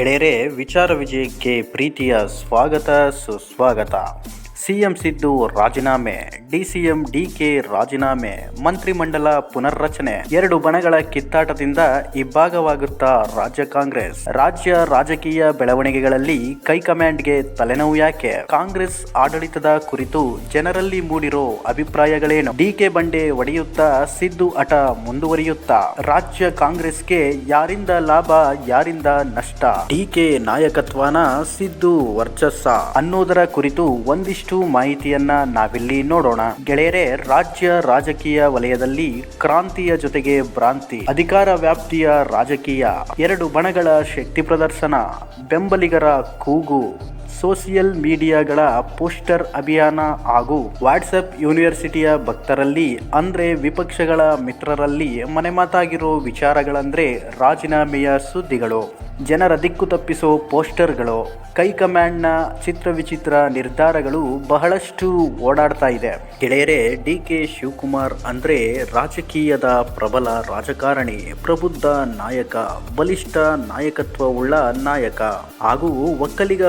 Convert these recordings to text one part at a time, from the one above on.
ಗೆಳೆಯರೆ ವಿಚಾರ ವಿಜಯಕ್ಕೆ ಪ್ರೀತಿಯ ಸ್ವಾಗತ ಸುಸ್ವಾಗತ. ಸಿಎಂ ಸಿದ್ದು ರಾಜೀನಾಮೆ, ಡಿಸಿಎಂ ಡಿಕೆ ರಾಜೀನಾಮೆ, ಮಂತ್ರಿಮಂಡಲ ಪುನರ್ರಚನೆ, ಎರಡು ಬಣಗಳ ಕಿತ್ತಾಟದಿಂದ ಇಬ್ಬಾಗವಾಗುತ್ತಾ ರಾಜ್ಯ ಕಾಂಗ್ರೆಸ್. ರಾಜ್ಯ ರಾಜಕೀಯ ಬೆಳವಣಿಗೆಗಳಲ್ಲಿ ಕೈಕಮಾಂಡ್ಗೆ ತಲೆನೋವು ಯಾಕೆ? ಕಾಂಗ್ರೆಸ್ ಆಡಳಿತದ ಕುರಿತು ಜನರಲ್ಲಿ ಮೂಡಿರೋ ಅಭಿಪ್ರಾಯಗಳೇನು? ಡಿಕೆ ಬಂಡೆ ಒಡೆಯುತ್ತಾ ಸಿದ್ದು ಹಠ ಮುಂದುವರಿಯುತ್ತಾ? ರಾಜ್ಯ ಕಾಂಗ್ರೆಸ್ಗೆ ಯಾರಿಂದ ಲಾಭ, ಯಾರಿಂದ ನಷ್ಟ? ಡಿಕೆ ನಾಯಕತ್ವನ ಸಿದ್ದು ವರ್ಚಸ್ಸ ಅನ್ನೋದರ ಕುರಿತು ಒಂದಿಷ್ಟು ಮಾಹಿತಿಯನ್ನ ನಾವಿಲ್ಲಿ ನೋಡೋಣ. ಗೆಳೆಯರೇ, ರಾಜ್ಯ ರಾಜಕೀಯ ವಲಯದಲ್ಲಿ ಕ್ರಾಂತಿಯ ಜೊತೆಗೆ ಭ್ರಾಂತಿ, ಅಧಿಕಾರ ವ್ಯಾಪ್ತಿಯ ರಾಜಕೀಯ, ಎರಡು ಬಣಗಳ ಶಕ್ತಿ ಪ್ರದರ್ಶನ, ಬೆಂಬಲಿಗರ ಕೂಗು. ಸೋಷಿಯಲ್ ಮೀಡಿಯಾಗಳ ಪೋಸ್ಟರ್ ಅಭಿಯಾನ ಹಾಗೂ ವಾಟ್ಸಪ್ ಯೂನಿವರ್ಸಿಟಿಯ ಭಕ್ತರಲ್ಲಿ, ಅಂದ್ರೆ ವಿಪಕ್ಷಗಳ ಮಿತ್ರರಲ್ಲಿ ಮನೆಮಾತಾಗಿರೋ ವಿಚಾರಗಳಂದ್ರೆ ರಾಜೀನಾಮೆಯ ಸುದ್ದಿಗಳು. ಜನರ ದಿಕ್ಕು ತಪ್ಪಿಸೋ ಪೋಸ್ಟರ್ಗಳು. ಕೈಕಮಾಂಡ್ನ ಚಿತ್ರ ವಿಚಿತ್ರ ನಿರ್ಧಾರಗಳು ಬಹಳಷ್ಟು ಓಡಾಡ್ತಾ ಇದೆ. ಗೆಳೆಯರೆ, ಡಿ ಕೆ ಶಿವಕುಮಾರ್ ಅಂದ್ರೆ ರಾಜಕೀಯದ ಪ್ರಬಲ ರಾಜಕಾರಣಿ, ಪ್ರಬುದ್ಧ ನಾಯಕ, ಬಲಿಷ್ಠ ನಾಯಕತ್ವವುಳ್ಳ ನಾಯಕ ಹಾಗೂ ಒಕ್ಕಲಿಗ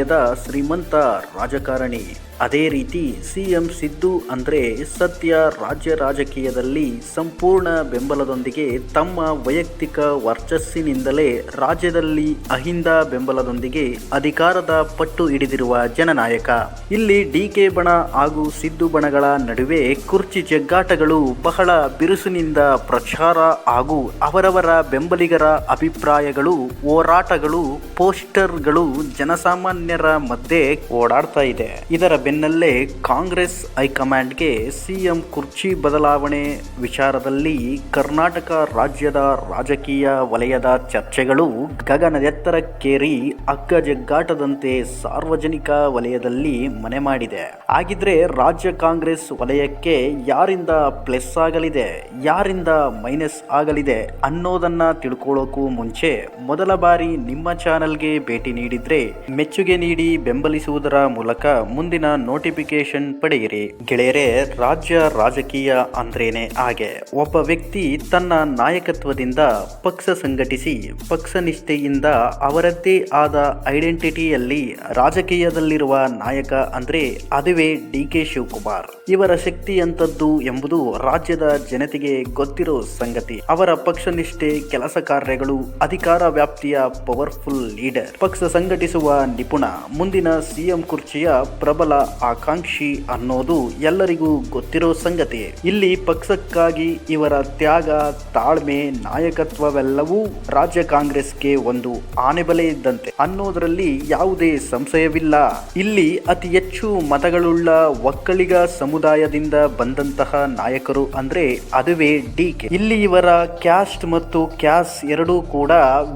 ಸಮುದಾಯದ ಶ್ರೀಮಂತ ರಾಜಕಾರಣಿ. ಅದೇ ರೀತಿ ಸಿಎಂ ಸಿದ್ದು ಅಂದ್ರೆ ಸದ್ಯ ರಾಜ್ಯ ರಾಜಕೀಯದಲ್ಲಿ ಸಂಪೂರ್ಣ ಬೆಂಬಲದೊಂದಿಗೆ ತಮ್ಮ ವೈಯಕ್ತಿಕ ವರ್ಚಸ್ಸಿನಿಂದಲೇ ರಾಜ್ಯದಲ್ಲಿ ಅಹಿಂದ ಬೆಂಬಲದೊಂದಿಗೆ ಅಧಿಕಾರದ ಪಟ್ಟು ಹಿಡಿದಿರುವ ಜನನಾಯಕ. ಇಲ್ಲಿ ಡಿಕೆ ಬಣ ಹಾಗೂ ಸಿದ್ದು ಬಣಗಳ ನಡುವೆ ಕುರ್ಚಿ ಜಗ್ಗಾಟಗಳು ಬಹಳ ಬಿರುಸಿನಿಂದ ಪ್ರಚಾರ ಹಾಗೂ ಅವರವರ ಬೆಂಬಲಿಗರ ಅಭಿಪ್ರಾಯಗಳು, ಹೋರಾಟಗಳು, ಪೋಸ್ಟರ್ಗಳು ಜನಸಾಮಾನ್ಯರ ಮಧ್ಯೆ ಓಡಾಡ್ತಾ ಇದೆ. ಇದರ ಬೆನ್ನಲ್ಲೇ ಕಾಂಗ್ರೆಸ್ ಹೈಕಮಾಂಡ್ಗೆ ಸಿಎಂ ಕುರ್ಚಿ ಬದಲಾವಣೆ ವಿಚಾರದಲ್ಲಿ ಕರ್ನಾಟಕ ರಾಜ್ಯದ ರಾಜಕೀಯ ವಲಯದ ಚರ್ಚೆಗಳು ಗಗನದೆತ್ತರಕ್ಕೇರಿ ಅಗ್ಗಜಗ್ಗಾಟದಂತೆ ಸಾರ್ವಜನಿಕ ವಲಯದಲ್ಲಿ ಮನೆ ಮಾಡಿದೆ. ಹಾಗಿದ್ರೆ ರಾಜ್ಯ ಕಾಂಗ್ರೆಸ್ ವಲಯಕ್ಕೆ ಯಾರಿಂದ ಪ್ಲಸ್ ಆಗಲಿದೆ, ಯಾರಿಂದ ಮೈನಸ್ ಆಗಲಿದೆ ಅನ್ನೋದನ್ನ ತಿಳ್ಕೊಳ್ಳೋಕು ಮುಂಚೆ ಮೊದಲ ಬಾರಿ ನಿಮ್ಮ ಚಾನೆಲ್ಗೆ ಭೇಟಿ ನೀಡಿದ್ರೆ ಮೆಚ್ಚುಗೆ ನೀಡಿ ಬೆಂಬಲಿಸುವುದರ ಮೂಲಕ ಮುಂದಿನ ನೋಟಿಫಿಕೇಶನ್ ಪಡೆಯಿರಿ. ಗೆಳೆಯರೆ, ರಾಜ್ಯ ರಾಜಕೀಯ ಅಂದ್ರೇನೆ ಹಾಗೆ. ಒಬ್ಬ ವ್ಯಕ್ತಿ ತನ್ನ ನಾಯಕತ್ವದಿಂದ ಪಕ್ಷ ಸಂಘಟಿಸಿ, ಪಕ್ಷ ನಿಷ್ಠೆಯಿಂದ ಅವರದ್ದೇ ಆದ ಐಡೆಂಟಿಟಿಯಲ್ಲಿ ರಾಜಕೀಯದಲ್ಲಿರುವ ನಾಯಕ ಅಂದ್ರೆ ಅದುವೇ ಡಿ ಕೆ ಶಿವಕುಮಾರ್. ಇವರ ಶಕ್ತಿ ಅಂತದ್ದು ಎಂಬುದು ರಾಜ್ಯದ ಜನತೆಗೆ ಗೊತ್ತಿರೋ ಸಂಗತಿ. ಅವರ ಪಕ್ಷ ನಿಷ್ಠೆ, ಕೆಲಸ ಕಾರ್ಯಗಳು, ಅಧಿಕಾರ ವ್ಯಾಪ್ತಿಯ ಪವರ್ಫುಲ್ ಲೀಡರ್ ಪಕ್ಷ ಸಂಘಟಿಸುವ ನಿಪುಣ. ಮುಂದಿನ ಸಿಎಂ ಕುರ್ಚಿಯ ಪ್ರಬಲ ಆಕಾಂಕ್ಷಿ ಅನ್ನೋದು ಎಲ್ಲರಿಗೂ ಗೊತ್ತಿರೋ ಸಂಗತಿ ಇಲ್ಲಿ ಪಕ್ಷಕ್ಕಾಗಿ ಇವರ ತ್ಯಾಗ, ತಾಳ್ಮೆ, ನಾಯಕತ್ವವೆಲ್ಲವೂ ರಾಜ್ಯ ಕಾಂಗ್ರೆಸ್ಗೆ ಒಂದು ಆನೆಬಲೆ ಇದ್ದಂತೆ. ಅನ್ನೋದರಲ್ಲಿ ಯಾವುದೇ ಸಂಶಯವಿಲ್ಲ. ಇಲ್ಲಿ ಅತಿ ಹೆಚ್ಚು ಮತಗಳುಳ್ಳ ಒಕ್ಕಲಿಗ ಸಮುದಾಯದಿಂದ ಬಂದಂತಹ ನಾಯಕರು ಅಂದ್ರೆ ಅದುವೇ ಡಿ ಕೆ ಇಲ್ಲಿ ಇವರ ಕ್ಯಾಸ್ಟ್ ಮತ್ತು ಕ್ಯಾಸ್ ಎರಡೂ ಕೂಡ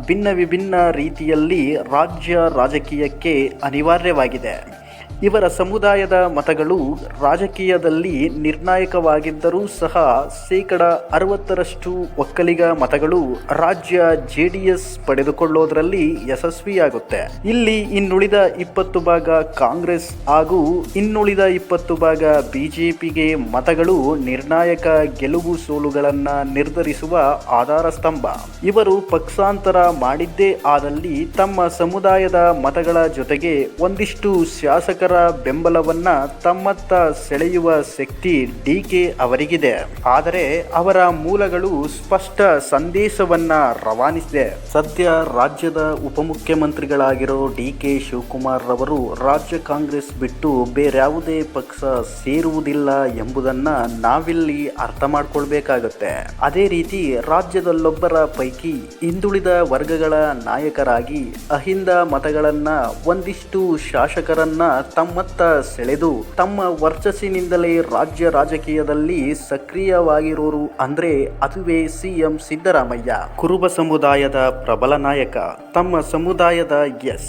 ಭಿನ್ನ ವಿಭಿನ್ನ ರೀತಿಯಲ್ಲಿ ರಾಜ್ಯ ರಾಜಕೀಯಕ್ಕೆ ಅನಿವಾರ್ಯವಾಗಿದೆ. ಇವರ ಸಮುದಾಯದ ಮತಗಳು ರಾಜಕೀಯದಲ್ಲಿ ನಿರ್ಣಾಯಕವಾಗಿದ್ದರೂ ಸಹ ಶೇಕಡ ಅರವತ್ತರಷ್ಟು ಒಕ್ಕಲಿಗ ಮತಗಳು ರಾಜ್ಯ ಜೆ ಡಿ ಎಸ್ ಪಡೆದುಕೊಳ್ಳೋದ್ರಲ್ಲಿ ಯಶಸ್ವಿಯಾಗುತ್ತೆ. ಇಲ್ಲಿ ಇನ್ನುಳಿದ ಇಪ್ಪತ್ತು ಭಾಗ ಕಾಂಗ್ರೆಸ್ ಹಾಗೂ ಇನ್ನುಳಿದ ಇಪ್ಪತ್ತು ಭಾಗ ಬಿಜೆಪಿಗೆ ಮತಗಳು ನಿರ್ಣಾಯಕ ಗೆಲುವು ಸೋಲುಗಳನ್ನ ನಿರ್ಧರಿಸುವ ಆಧಾರ ಸ್ತಂಭ ಇವರು ಪಕ್ಷಾಂತರ ಮಾಡಿದ್ದೇ ಆದಲ್ಲಿ ತಮ್ಮ ಸಮುದಾಯದ ಮತಗಳ ಜೊತೆಗೆ ಒಂದಿಷ್ಟು ಶಾಸಕರ ಬೆಂಬಲವನ್ನ ತಮ್ಮತ್ತ ಸೆಳೆಯುವ ಶಕ್ತಿ ಡಿಕೆ ಅವರಿಗಿದೆ. ಆದರೆ ಅವರ ಮೂಲಗಳು ಸ್ಪಷ್ಟ ಸಂದೇಶವನ್ನ ರವಾನಿಸಿದೆ. ಸದ್ಯ ರಾಜ್ಯದ ಉಪಮುಖ್ಯಮಂತ್ರಿಗಳಾಗಿರೋ ಡಿ ಕೆ ಶಿವಕುಮಾರ್ ರವರು ರಾಜ್ಯ ಕಾಂಗ್ರೆಸ್ ಬಿಟ್ಟು ಬೇರ್ಯಾವುದೇ ಪಕ್ಷ ಸೇರುವುದಿಲ್ಲ ಎಂಬುದನ್ನ ನಾವಿಲ್ಲಿ ಅರ್ಥ ಮಾಡ್ಕೊಳ್ಬೇಕಾಗತ್ತೆ. ಅದೇ ರೀತಿ ರಾಜ್ಯದಲ್ಲೊಬ್ಬರ ಪೈಕಿ ಹಿಂದುಳಿದ ವರ್ಗಗಳ ನಾಯಕರಾಗಿ ಅಹಿಂದ ಮತಗಳನ್ನ ಒಂದಿಷ್ಟು ಶಾಸಕರನ್ನ ತಮ್ಮತ್ತ ಸೆಳೆದು ತಮ್ಮ ವರ್ಚಸ್ಸಿನಿಂದಲೇ ರಾಜ್ಯ ರಾಜಕೀಯದಲ್ಲಿ ಸಕ್ರಿಯವಾಗಿರೋರು ಅಂದ್ರೆ ಅದುವೇ ಸಿಎಂ ಸಿದ್ದರಾಮಯ್ಯ. ಕುರುಬ ಸಮುದಾಯದ ಪ್ರಬಲ ನಾಯಕ. ತಮ್ಮ ಸಮುದಾಯದ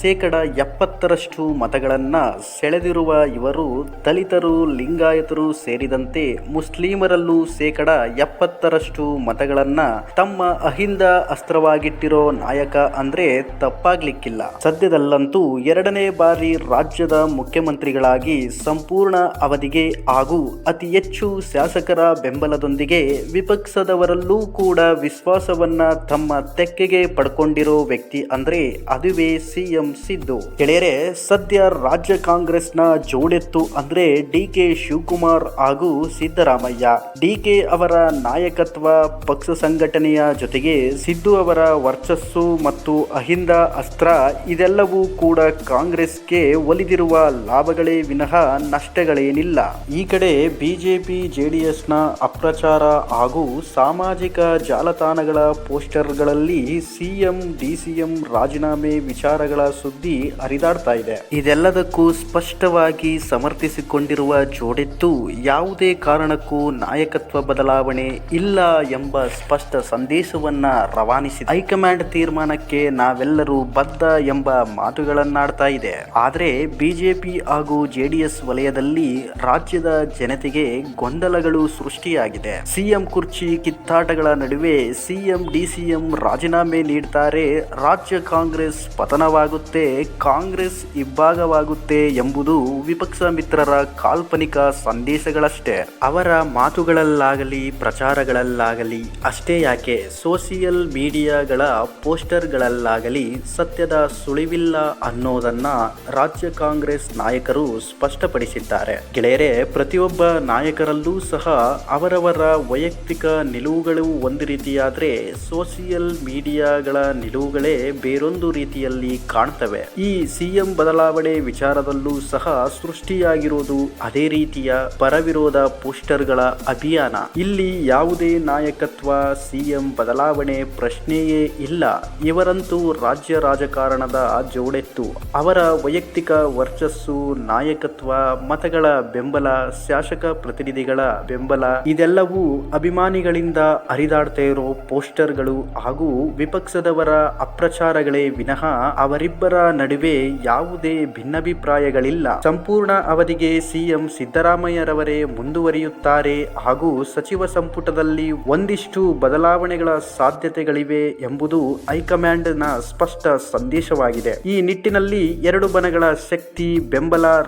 ಶೇಕಡ ಎಪ್ಪತ್ತರಷ್ಟು ಮತಗಳನ್ನ ಸೆಳೆದಿರುವ ಇವರು ದಲಿತರು, ಲಿಂಗಾಯತರು ಸೇರಿದಂತೆ ಮುಸ್ಲಿಮರಲ್ಲೂ ಶೇಕಡ ಎಪ್ಪತ್ತರಷ್ಟು ಮತಗಳನ್ನ ತಮ್ಮ ಅಹಿಂದ ಅಸ್ತ್ರವಾಗಿಟ್ಟಿರೋ ನಾಯಕ ಅಂದ್ರೆ ತಪ್ಪಾಗ್ಲಿಕ್ಕಿಲ್ಲ. ಸದ್ಯದಲ್ಲಂತೂ ಎರಡನೇ ಬಾರಿ ರಾಜ್ಯದ ಮುಖ್ಯ ಮುಖ್ಯಮಂತ್ರಿಗಳಾಗಿ ಸಂಪೂರ್ಣ ಅವಧಿಗೆ ಹಾಗೂ ಅತಿ ಹೆಚ್ಚು ಶಾಸಕರ ಬೆಂಬಲದೊಂದಿಗೆ ವಿಪಕ್ಷದವರಲ್ಲೂ ಕೂಡ ವಿಶ್ವಾಸವನ್ನ ತಮ್ಮ ತೆಕ್ಕೆಗೆ ಪಡ್ಕೊಂಡಿರೋ ವ್ಯಕ್ತಿ ಅಂದ್ರೆ ಅದುವೇ ಸಿಎಂ ಸಿದ್ದು. ಗೆಳೆಯರೆ, ಸದ್ಯ ರಾಜ್ಯ ಕಾಂಗ್ರೆಸ್ನ ಜೋಡೆತ್ತು ಅಂದ್ರೆ ಡಿ ಕೆ ಶಿವಕುಮಾರ್ ಹಾಗೂ ಸಿದ್ದರಾಮಯ್ಯ. ಡಿ ಕೆ ಅವರ ನಾಯಕತ್ವ ಪಕ್ಷ ಸಂಘಟನೆಯ ಜೊತೆಗೆ ಸಿದ್ದು ಅವರ ವರ್ಚಸ್ಸು ಮತ್ತು ಅಹಿಂದ ಅಸ್ತ್ರ ಇದೆಲ್ಲವೂ ಕೂಡ ಕಾಂಗ್ರೆಸ್ಗೆ ಒಲಿದಿರುವ ಲಾಭಗಳೇ ವಿನಃ ನಷ್ಟಗಳೇನಿಲ್ಲ. ಈ ಕಡೆ ಬಿಜೆಪಿ, ಜೆಡಿಎಸ್ನ ಅಪ್ರಚಾರ ಹಾಗೂ ಸಾಮಾಜಿಕ ಜಾಲತಾಣಗಳ ಪೋಸ್ಟರ್ಗಳಲ್ಲಿ ಸಿಎಂ, ಡಿಸಿಎಂ ರಾಜೀನಾಮೆ ವಿಚಾರಗಳ ಸುದ್ದಿ ಹರಿದಾಡ್ತಾ ಇದೆ. ಇದೆಲ್ಲದಕ್ಕೂ ಸ್ಪಷ್ಟವಾಗಿ ಸಮರ್ಥಿಸಿಕೊಂಡಿರುವ ಜೋಡೆತ್ತು ಯಾವುದೇ ಕಾರಣಕ್ಕೂ ನಾಯಕತ್ವ ಬದಲಾವಣೆ ಇಲ್ಲ ಎಂಬ ಸ್ಪಷ್ಟ ಸಂದೇಶವನ್ನ ರವಾನಿಸಿದೆ. ಹೈಕಮಾಂಡ್ ತೀರ್ಮಾನಕ್ಕೆ ನಾವೆಲ್ಲರೂ ಬದ್ಧ ಎಂಬ ಮಾತುಗಳನ್ನಾಡ್ತಾ ಇದೆ. ಆದರೆ ಬಿಜೆಪಿ ಹಾಗೂ ಜೆಡಿಎಸ್ ವಲಯದಲ್ಲಿ ರಾಜ್ಯದ ಜನತೆಗೆ ಗೊಂದಲಗಳು ಸೃಷ್ಟಿಯಾಗಿದೆ. ಸಿಎಂ ಕುರ್ಚಿ ಕಿತ್ತಾಟಗಳ ನಡುವೆ ಸಿಎಂ, ಡಿಸಿಎಂ ರಾಜೀನಾಮೆ ನೀಡುತ್ತಾರೆ ರಾಜ್ಯ ಕಾಂಗ್ರೆಸ್ ಪತನವಾಗುತ್ತೆ, ಕಾಂಗ್ರೆಸ್ ಇಬ್ಬಾಗವಾಗುತ್ತೆ ಎಂಬುದು ವಿಪಕ್ಷ ಮಿತ್ರರ ಕಾಲ್ಪನಿಕ ಸಂದೇಶಗಳಷ್ಟೇ. ಅವರ ಮಾತುಗಳಲ್ಲಾಗಲಿ, ಪ್ರಚಾರಗಳಲ್ಲಾಗಲಿ, ಅಷ್ಟೇ ಯಾಕೆ ಸೋಷಿಯಲ್ ಮೀಡಿಯಾಗಳ ಪೋಸ್ಟರ್ಗಳಲ್ಲಾಗಲಿ ಸತ್ಯದ ಸುಳಿವಿಲ್ಲ ಅನ್ನೋದನ್ನ ರಾಜ್ಯ ಕಾಂಗ್ರೆಸ್ ನಾಯಕರು ಸ್ಪಷ್ಟಪಡಿಸಿದ್ದಾರೆ. ಗೆಳೆಯರೇ, ಪ್ರತಿಯೊಬ್ಬ ನಾಯಕರಲ್ಲೂ ಸಹ ಅವರವರ ವೈಯಕ್ತಿಕ ನಿಲುವುಗಳು ಒಂದು ರೀತಿಯಾದ್ರೆ ಸೋಷಿಯಲ್ ಮೀಡಿಯಾಗಳ ನಿಲುವುಗಳೇ ಬೇರೊಂದು ರೀತಿಯಲ್ಲಿ ಕಾಣ್ತವೆ. ಈ ಸಿಎಂ ಬದಲಾವಣೆ ವಿಚಾರದಲ್ಲೂ ಸಹ ಸೃಷ್ಟಿಯಾಗಿರುವುದು ಅದೇ ರೀತಿಯ ಪರವಿರೋಧ ಪೋಸ್ಟರ್ಗಳ ಅಭಿಯಾನ. ಇಲ್ಲಿ ಯಾವುದೇ ನಾಯಕತ್ವ ಸಿಎಂ ಬದಲಾವಣೆ ಪ್ರಶ್ನೆಯೇ ಇಲ್ಲ. ಇವರಂತೂ ರಾಜ್ಯ ರಾಜಕಾರಣದ ಜೋಡೆತ್ತು. ಅವರ ವೈಯಕ್ತಿಕ ವರ್ಚಸ್ಸು ನಾಯಕತ್ವ, ಮತಗಳ ಬೆಂಬಲ, ಶಾಸಕ ಪ್ರತಿನಿಧಿಗಳ ಬೆಂಬಲ, ಇದೆಲ್ಲವೂ ಅಭಿಮಾನಿಗಳಿಂದ ಹರಿದಾಡ್ತಾ ಇರೋ ಪೋಸ್ಟರ್ಗಳು ಹಾಗೂ ವಿಪಕ್ಷದವರ ಅಪ್ರಚಾರಗಳೇ ವಿನಃ ಅವರಿಬ್ಬರ ನಡುವೆ ಯಾವುದೇ ಭಿನ್ನಾಭಿಪ್ರಾಯಗಳಿಲ್ಲ. ಸಂಪೂರ್ಣ ಅವಧಿಗೆ ಸಿಎಂ ಸಿದ್ದರಾಮಯ್ಯರವರೇ ಮುಂದುವರಿಯುತ್ತಾರೆ ಹಾಗೂ ಸಚಿವ ಸಂಪುಟದಲ್ಲಿ ಒಂದಿಷ್ಟು ಬದಲಾವಣೆಗಳ ಸಾಧ್ಯತೆಗಳಿವೆ ಎಂಬುದು ಹೈಕಮಾಂಡ್ನ ಸ್ಪಷ್ಟ ಸಂದೇಶವಾಗಿದೆ. ಈ ನಿಟ್ಟಿನಲ್ಲಿ ಎರಡು ಬಣಗಳ ಶಕ್ತಿ ಬೆಂಬಲ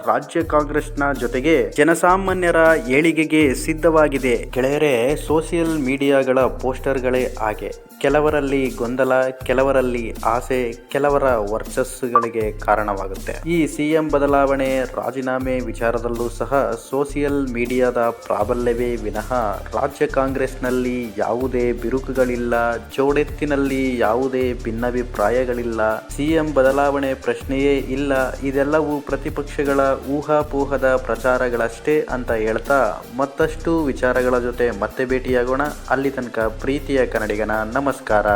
ರಾಜ್ಯ ಕಾಂಗ್ರೆಸ್ನ ಜೊತೆಗೆ ಜನಸಾಮಾನ್ಯರ ಏಳಿಗೆಗೆ ಸಿದ್ಧವಾಗಿದೆ. ಗೆಳೆಯರೆ, ಸೋಷಿಯಲ್ ಮೀಡಿಯಾಗಳ ಪೋಸ್ಟರ್ಗಳೇ ಹಾಗೆ. ಕೆಲವರಲ್ಲಿ ಗೊಂದಲ, ಕೆಲವರಲ್ಲಿ ಆಸೆ, ಕೆಲವರ ವರ್ಚಸ್ಸುಗಳಿಗೆ ಕಾರಣವಾಗುತ್ತೆ. ಈ ಸಿಎಂ ಬದಲಾವಣೆ ರಾಜೀನಾಮೆ ವಿಚಾರದಲ್ಲೂ ಸಹ ಸೋಷಿಯಲ್ ಮೀಡಿಯಾದ ಪ್ರಾಬಲ್ಯವೇ ವಿನಃ ರಾಜ್ಯ ಕಾಂಗ್ರೆಸ್ನಲ್ಲಿ ಯಾವುದೇ ಬಿರುಕುಗಳಿಲ್ಲ, ಜೋಡೆತ್ತಿನಲ್ಲಿ ಯಾವುದೇ ಭಿನ್ನಾಭಿಪ್ರಾಯಗಳಿಲ್ಲ, ಸಿಎಂ ಬದಲಾವಣೆ ಪ್ರಶ್ನೆಯೇ ಇಲ್ಲ, ಇದೆಲ್ಲವೂ ಪ್ರತಿಪಕ್ಷಗಳ ಊಹಾಪೋಹದ ಪ್ರಚಾರಗಳಷ್ಟೇ ಅಂತ ಹೇಳ್ತಾ ಮತ್ತಷ್ಟು ವಿಚಾರಗಳ ಜೊತೆ ಮತ್ತೆ ಭೇಟಿಯಾಗೋಣ. ಅಲ್ಲಿ ತನಕ ಪ್ರೀತಿಯ ಕನ್ನಡಿಗನ ನಮಸ್ಕಾರ.